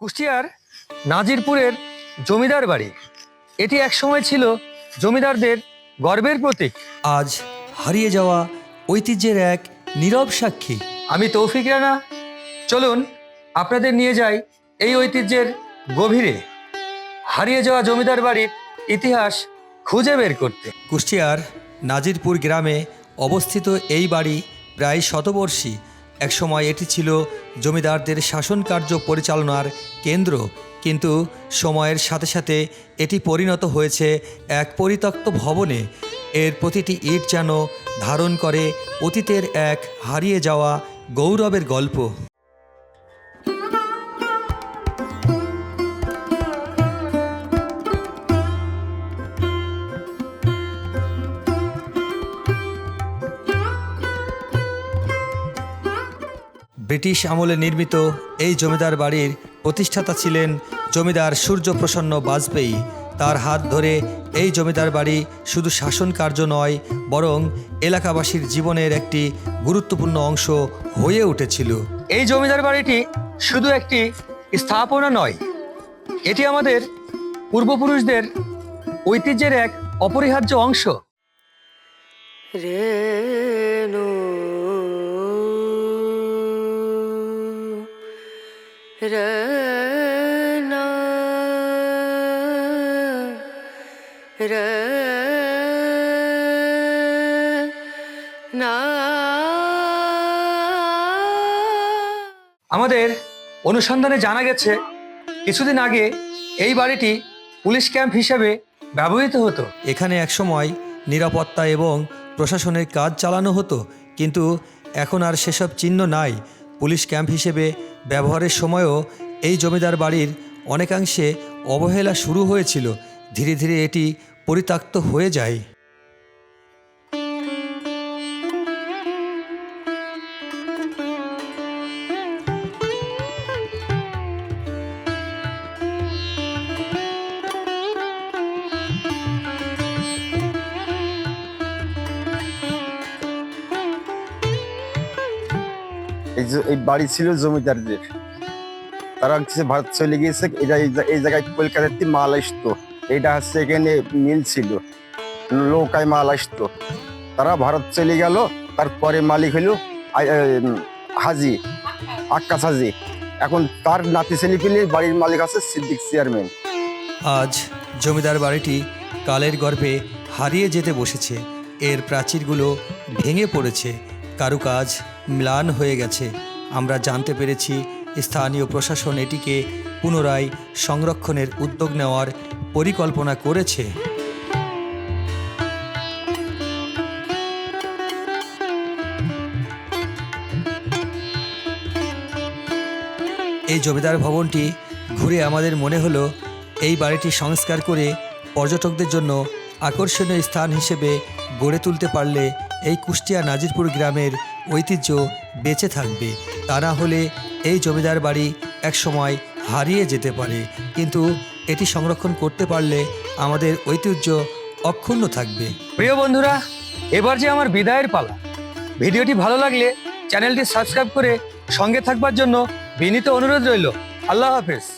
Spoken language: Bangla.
কুষ্টিয়ার নাজিরপুরের জমিদার বাড়ি। এটি একসময় ছিল জমিদারদের গর্বের প্রতীক। আজ হারিয়ে যাওয়া ঐতিহ্যের এক নীরব সাক্ষী। আমি তৌফিক রানা। চলুন আপনাদের নিয়ে যাই এই ঐতিহ্যের গভীরে। হারিয়ে যাওয়া জমিদার বাড়ির ইতিহাস খুঁজে বের করতে। কুষ্টিয়ার নাজিরপুর গ্রামে অবস্থিত এই বাড়ি প্রায় শতবর্ষী। একসময় এটি ছিল জমিদারদের শাসন কার্য পরিচালনার কেন্দ্র, কিন্তু সময়ের সাথে সাথে এটি পরিণত হয়েছে এক পরিত্যক্ত ভবনে। এর প্রতিটি ইট যেন ধারণ করে অতীতের এক হারিয়ে যাওয়া গৌরবের গল্প। ব্রিটিশ আমলে নির্মিত এই জমিদার বাড়ির প্রতিষ্ঠাতা ছিলেন জমিদার সূর্যপ্রসন্ন বাজপেয়ী। তার হাত ধরে এই জমিদার বাড়ি শুধু শাসন কার্য নয় বরং এলাকাবাসীর জীবনের একটি গুরুত্বপূর্ণ অংশ হয়ে উঠেছিল। এই জমিদার বাড়িটি শুধু একটি স্থাপনা নয় এটি আমাদের পূর্বপুরুষদের ঐতিহ্যের এক অপরিহার্য অংশ। রেণু রনা আমাদের অনুসন্ধানে জানা গেছে কিছুদিন আগে এই বাড়িটি পুলিশ ক্যাম্প হিসেবে ব্যবহৃত হতো। এখানে একসময় নিরাপত্তা এবং প্রশাসনের কাজ চালানো হতো কিন্তু এখন আর সেসব চিহ্ন নাই। পুলিশ ক্যাম্প হিসেবে ব্যবহারের সময়ও এই জমিদার বাড়ির অনেকাংশে অবহেলা শুরু হয়েছিল। ধীরে ধীরে এটি পরিত্যক্ত হয়ে যায়। এই বাড়ি ছিল জমিদারদের। তারা হচ্ছে ভারত চলে গিয়েছে এটা এই জায়গায় কলকাতাতে মাল আসতো। এটা হচ্ছে এখানে মিল ছিল, নৌকায় মাল আসতো। তারা ভারত চলে গেল, তারপরে মালিক হলো হাজি, আক্কাস হাজি। এখন তার নাতি ছেলেপিলে বাড়ির মালিক আছে সিদ্দিক চেয়ারম্যান। আজ জমিদার বাড়িটি কালের গর্ভে হারিয়ে যেতে বসেছে। এর প্রাচীরগুলো ভেঙে পড়েছে। কারুকাজ ম্লান হয়ে গেছে। আমরা জানতে পেরেছি স্থানীয় প্রশাসন এটিকে পুনরায় সংরক্ষণের উদ্যোগ নেওয়ার পরিকল্পনা করেছে। এই জমিদার ভবনটি ঘুরে আমাদের মনে হলো, এই বাড়িটি সংস্কার করে পর্যটকদের জন্য আকর্ষণীয় স্থান হিসেবে গড়ে তুলতে পারলে এই কুষ্টিয়া নাজিরপুর গ্রামের ঐতিহ্য বেঁচে থাকবে। তা না হলে এই জমিদার বাড়ি একসময় হারিয়ে যেতে পারে। কিন্তু এটি সংরক্ষণ করতে পারলে আমাদের ঐতিহ্য অক্ষুণ্ণ থাকবে। প্রিয় বন্ধুরা, এবার যে আমার বিদায়ের পালা। ভিডিওটি ভালো লাগলে চ্যানেলটি সাবস্ক্রাইব করে সঙ্গে থাকবার জন্য বিনীত অনুরোধ রইল। আল্লাহ হাফেজ।